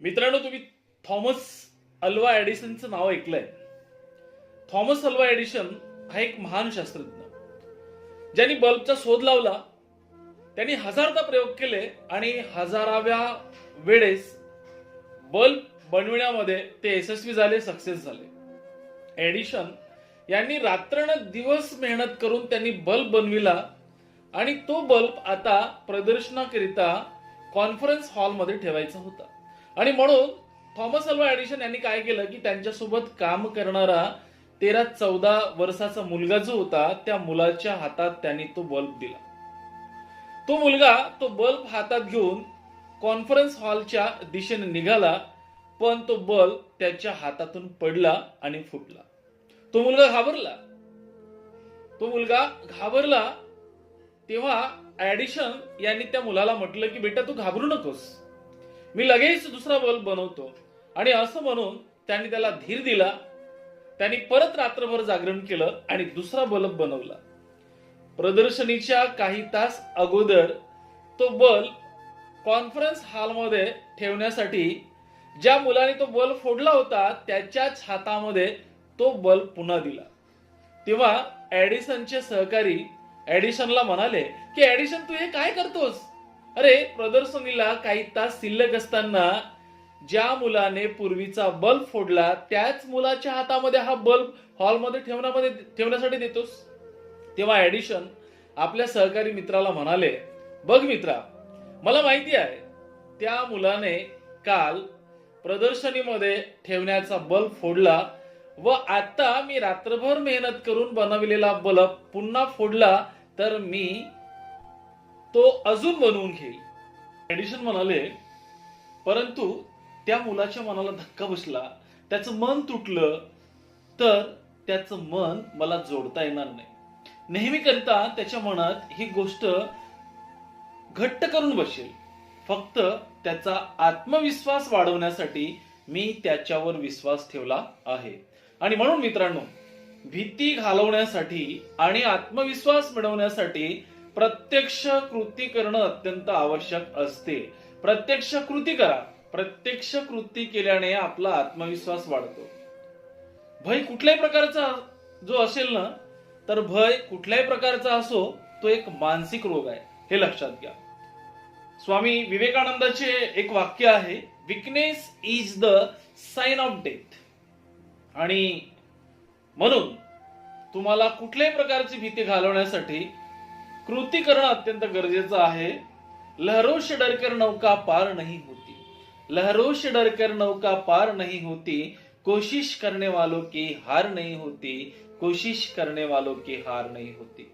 मित्रांनो तुम्ही Thomas Alva एडिसनचं नाव ऐकलंय. थॉमस अल्वा एडिसन हा एक महान शास्त्रज्ञ. ज्यांनी बल्बचा शोध लावला त्यांनी हजारदा प्रयोग केले आणि हजाराव्या वेळेस बल्ब बनविण्यामध्ये ते यशस्वी झाले सक्सेस झाले. एडिशन यांनी रात्रन दिवस मेहनत करून त्यांनी बल्ब बनविला आणि तो बल्ब आता प्रदर्शनाकरिता कॉन्फरन्स हॉलमध्ये ठेवायचा होता. आणि म्हणून थॉमस अल्वा ऍडिशन यांनी काय केलं की त्यांच्यासोबत काम करणारा तेरा चौदा वर्षाचा मुलगा जो होता त्या मुलाच्या हातात त्यांनी तो बल्ब दिला. तो मुलगा तो बल्ब हातात घेऊन कॉन्फरन्स हॉलच्या दिशेने निघाला पण तो बल्ब त्याच्या हातातून पडला आणि फुटला. तो मुलगा घाबरला. तो मुलगा घाबरला तेव्हा ऍडिशन यांनी त्या मुलाला म्हटलं की बेटा तू घाबरू नकोस. मी लगेच दुसरा बल्ब बनवतो. आणि असं म्हणून त्यांनी त्याला धीर दिला. त्यांनी परत रात्रभर जागरण केलं आणि दुसरा बल्ब बनवला. प्रदर्शनीच्या काही तास अगोदर तो बल्ब कॉन्फरन्स हॉलमध्ये ठेवण्यासाठी ज्या मुलाने तो बल्ब फोडला होता त्याच्याच हातामध्ये तो बल्ब पुन्हा दिला. तेव्हा ऍडिसनचे सहकारी एडिशनला म्हणाले की एडिशन तू हे काय करतोस? अरे प्रदर्शनीला काही तास शिल्लक असताना ज्या मुलाने पूर्वीचा बल्ब फोडला त्याच मुलाच्या हातामध्ये हा बल्ब हॉलमध्ये ठेवण्यामध्ये ठेवण्यासाठी देतोस? तेव्हा एडिशन आपल्या सहकारी मित्राला म्हणाले बघ मित्रा मला माहिती आहे त्या मुलाने काल प्रदर्शनीमध्ये ठेवण्याचा बल्ब फोडला व आता मी रात्रभर मेहनत करून बनविलेला बल्ब पुन्हा फोडला तर मी तो अजून बनवून घेईल. एडिशन म्हणाले परंतु त्या मुलाच्या मनाला धक्का बसला त्याचं मन तुटलं तर त्याचं मन मला जोडता येणार नाही. नेहमी करता त्याच्या मनात ही गोष्ट घट्ट करून बसेल. फक्त त्याचा आत्मविश्वास वाढवण्यासाठी मी त्याच्यावर विश्वास ठेवला आहे. आणि म्हणून मित्रांनो भीती घालवण्यासाठी आणि आत्मविश्वास मिळवण्यासाठी प्रत्यक्ष कृती करणं अत्यंत आवश्यक असते. प्रत्यक्ष कृती करा. प्रत्यक्ष कृती केल्याने आपला आत्मविश्वास वाढतो. भय कुठल्याही प्रकारचा जो असेल ना तर भय कुठल्याही प्रकारचा असो तो एक मानसिक रोग आहे. हे लक्षात घ्या. स्वामी विवेकानंदाचे एक वाक्य आहे weakness is the sign of death आणि म्हणून तुम्हाला कुठल्याही प्रकारची भीती घालवण्यासाठी कृती करणं अत्यंत गरजेचं आहे. लहरों से डरकर नौका पार नहीं होती. लहरों से डरकर नौका पार नहीं होती. कोशिश करने वालों की हार नहीं होती. कोशिश करने वालों की हार नहीं होती.